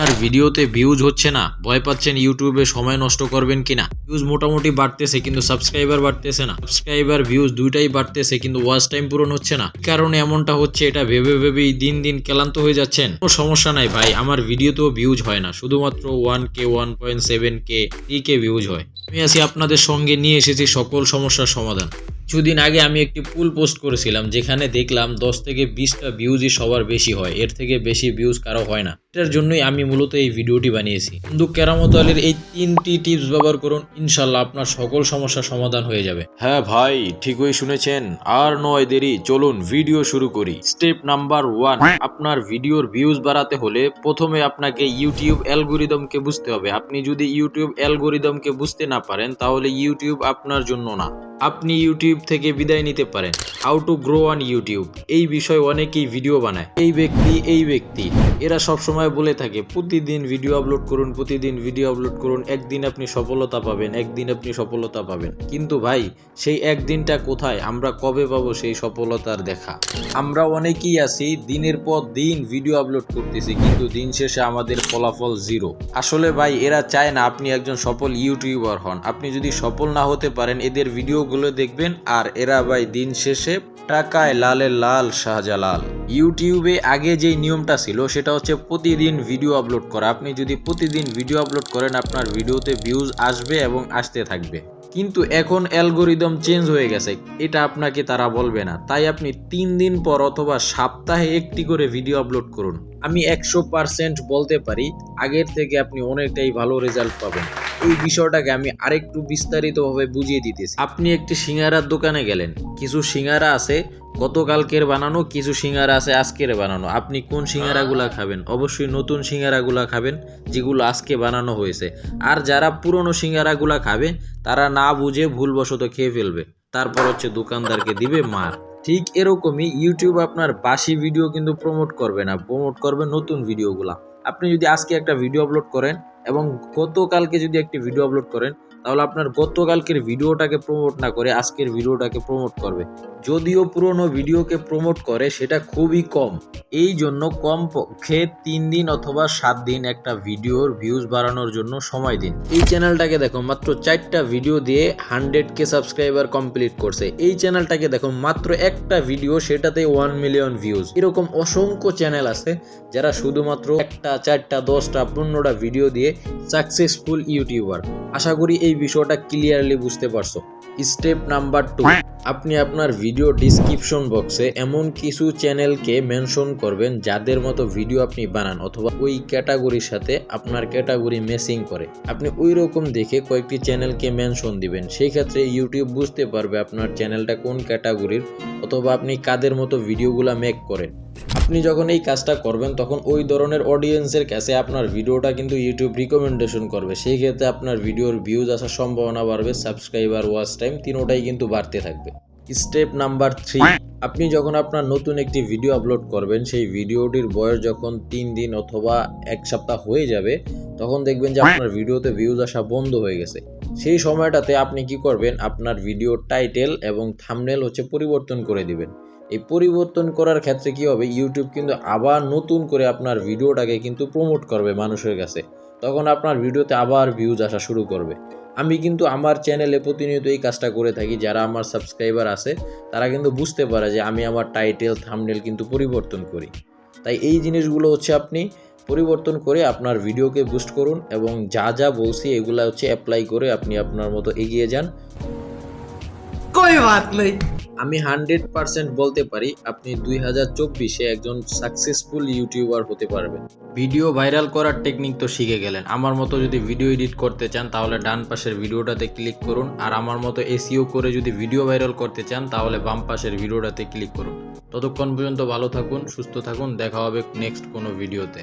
আপনার ভিডিওতে ভিউজ হচ্ছে না, ভয় পাচ্ছেন ইউটিউবে সময় নষ্ট করবেন কিনা? ভিউজ মোটামুটি বাড়তেছে, কিন্তু সাবস্ক্রাইবার বাড়তেছে না। সাবস্ক্রাইবার ভিউজ দুইটাই বাড়তেছে, কিন্তু ওয়াচ টাইম পূরণ হচ্ছে না। কারণে এমনটা হচ্ছে, এটা ভেবে ভেবেই দিন দিন ক্লান্ত হয়ে যাচ্ছেন? কোনো সমস্যা নাই ভাই, আমার ভিডিওতেও ভিউজ হয় না। শুধুমাত্র one K one point seven K three K views হয়। আমি আছি আপনাদের সঙ্গে, নিয়ে এসেছি সকল সমস্যার সমাধান। কিছুদিন আগে আমি একটি পুল পোস্ট করেছিলাম, যেখানে দেখলাম দশ থেকে বিশটা ভিউজই সবার বেশি হয়, এর থেকে বেশি ভিউজ কারও হয় না। এটার জন্যই আমি মূলত এই ভিডিওটি বানিয়েছি। বন্ধু কেরামত আলীর এই তিনটি টিপস ব্যবহার করুন ইনশাল্লাহ আপনার সকল সমস্যার সমাধান হয়ে যাবে। হ্যাঁ ভাই, ঠিকই শুনেছেন, আর নয় দেরি, চলুন ভিডিও শুরু করি। স্টেপ নাম্বার ওয়ান, আপনার ভিডিওর ভিউজ বাড়াতে হলে প্রথমে আপনাকে ইউটিউব অ্যালগোরিদমকে বুঝতে হবে। আপনি যদি ইউটিউব অ্যালগোরিদমকে বুঝতে না পারেন, তাহলে ইউটিউব আপনার জন্য না। আপনি ইউটিউব থেকে বিদায় নিতে পারেন। How to grow on YouTube এই বিষয়ে অনেকেই ভিডিও বানায়। এই ব্যক্তি এই ব্যক্তি। এরা সব সময় বলে থাকে, প্রতিদিন ভিডিও আপলোড করুন, প্রতিদিন ভিডিও আপলোড করুন, একদিন আপনি সফলতা পাবেন, একদিন আপনি সফলতা পাবেন। কিন্তু ভাই, সেই একদিনটা কোথায়? আমরা কবে পাবো সেই সফলতার দেখা? আমরা অনেকেই আছি, দিনের পর দিন ভিডিও আপলোড করতেছি, কিন্তু দিন শেষে আমাদের ফলাফল জিরো আসলে ভাই, এরা চায় না আপনি একজন সফল ইউটিউবার হন। আপনি যদি সফল না হতে পারেন, এদের ভিডিওগুলো দেখবেন, আর এরা ভাই দিন শেষে টাকায় লালে লাল শাহজালাল। ইউটিউবে আগে যেই নিয়মটা ছিল, সেটা হচ্ছে প্রতিদিন ভিডিও আপলোড করা। আপনি যদি প্রতিদিন ভিডিও আপলোড করেন, আপনার ভিডিওতে ভিউজ আসবে এবং আসতে থাকবে। কিন্তু এখন অ্যালগোরিদম চেঞ্জ হয়ে গেছে। এটা আপনাকে তারা বলবে না। তাই আপনি তিন দিন পর অথবা সপ্তাহে একটি করে ভিডিও আপলোড করুন। আমি একশো পার্সেন্ট বলতে পারি, আগের থেকে আপনি অনেকটাই ভালো রেজাল্ট পাবেন। এই বিষয়টাকে আমি আরেকটু বিস্তারিতভাবে বুঝিয়ে দিতেছি। আপনি একটি সিঙ্গারার দোকানে গেলেন। কিছু সিঙ্গারা আছে গতকালকের বানানো কিছু সিঙ্গারা আছে আজকের বানানো। আপনি কোন সিঙ্গারাগুলা খাবেন? অবশ্যই নতুন সিঙ্গারাগুলা খাবেন যেগুলো আজকে বানানো হয়েছে। আর যারা পুরনো সিঙ্গারাগুলা খাবে তারা না বুঝে ভুলবশত খেয়ে ফেলবে। তারপর হচ্ছে দোকানদারকে দিবে মার। ঠিক এরকমই ইউটিউব আপনার বাসি ভিডিও কিন্তু প্রমোট করবে না। প্রমোট করবে নতুন ভিডিওগুলা আপনি যদি আজকে একটা ভিডিও আপলোড করেন এবং গতকালকে যদি একটি ভিডিও আপলোড করেন, তাহলে আপনার গতকালকের ভিডিওটাকে প্রমোট না করে আজকের ভিডিওটাকে প্রমোট করবে। যদিও পুরনো ভিডিওকে প্রমোট করে, সেটা খুবই কম। এই জন্য কম পক্ষে তিন দিন অথবা সাত দিন একটা ভিডিওর ভিউজ বাড়ানোর জন্য সময় দিন। এই চ্যানেলটাকে দেখো, মাত্র চারটা ভিডিও দিয়ে হান্ড্রেড কে সাবস্ক্রাইবার কমপ্লিট করছে। এই চ্যানেলটাকে দেখো, মাত্র একটা ভিডিও সেটাতে ওয়ান মিলিয়ন ভিউজ এরকম অসংখ্য চ্যানেল আছে, যারা শুধুমাত্র একটা, চারটা, দশটা, পনেরোটা ভিডিও দিয়ে সাকসেসফুল ইউটিউবার আশা করি এই বিষয়টা ক্লিয়ারলি বুঝতে পারছ। স্টেপ নাম্বার টু আপনি আপনার ভিডিও ডিসক্রিপশন বক্সে এমন কিছু চ্যানেলকে মেনশন করবেন যাদের মতো ভিডিও আপনি বানান অথবা ওই ক্যাটাগরির সাথে আপনার ক্যাটাগরি মেসিং করে। আপনি ওই রকম দেখে কয়েকটি চ্যানেলকে মেনশন দিবেন। সেই ক্ষেত্রে ইউটিউব বুঝতে পারবে আপনার চ্যানেলটা কোন ক্যাটাগরির অথবা আপনি কাদের মতো ভিডিওগুলো মেক করেন। আপনি যখন এই কাজটা করবেন, তখন ওই ধরনের অডিয়েন্সের কাছে আপনার ভিডিওটা কিন্তু ইউটিউব রিকমেন্ডেশন করবে। সেই ক্ষেত্রে আপনার ভিডিওর ভিউজ আসার সম্ভাবনা বাড়বে সাবস্ক্রাইবার ওয়াচ টাইম তিনোটাই কিন্তু বাড়তে থাকবে। স্টেপ নাম্বার থ্রি আপনি যখন আপনার নতুন একটি ভিডিও আপলোড করবেন, সেই ভিডিওটির বয়স যখন তিন দিন অথবা এক সপ্তাহ হয়ে যাবে, তখন দেখবেন যে আপনার ভিডিওতে ভিউজ আসা বন্ধ হয়ে গেছে। সেই সময়টাতে আপনি কি করবেন, আপনার ভিডিও টাইটেল এবং থামনেল হচ্ছে পরিবর্তন করে দিবেন। এই পরিবর্তন করার ক্ষেত্রে কি হবে ইউটিউব কিন্তু আবার নতুন করে আপনার ভিডিওটাকে কিন্তু প্রমোট করবে মানুষের কাছে। তখন আপনার ভিডিওতে আবার ভিউজ আসা শুরু করবে। আমি কিন্তু আমার চ্যানেলে প্রতিনিয়ত এই কাজটা করে থাকি, যারা আমার সাবস্ক্রাইবার আছে, তারা কিন্তু বুঝতে পারে যে আমি আমার টাইটেল থামনেল কিন্তু পরিবর্তন করি। তাই এই জিনিসগুলো হচ্ছে আপনি পরিবর্তন করে আপনার ভিডিওকে বুস্ট করুন এবং যা যা বলছি এগুলো হচ্ছে অ্যাপ্লাই করে আপনি আপনার মতো এগিয়ে যান। কই বাত আমি হান্ড্রেড পার্সেন্ট বলতে পারি আপনি দুই হাজার চব্বিশে একজন সাকসেসফুল ইউটিউবার হতে পারবেন। ভিডিও ভাইরাল করার টেকনিক তো শিখে গেলেন। আমার মতো যদি ভিডিও এডিট করতে চান, তাহলে ডান পাশের ভিডিওটাতে ক্লিক করুন। আর আমার মতো এসিও করে যদি ভিডিও ভাইরাল করতে চান, তাহলে বাম পাশের ভিডিওটাতে ক্লিক করুন। ততক্ষণ পর্যন্ত ভালো থাকুন, সুস্থ থাকুন। দেখা হবে নেক্সট কোনো ভিডিওতে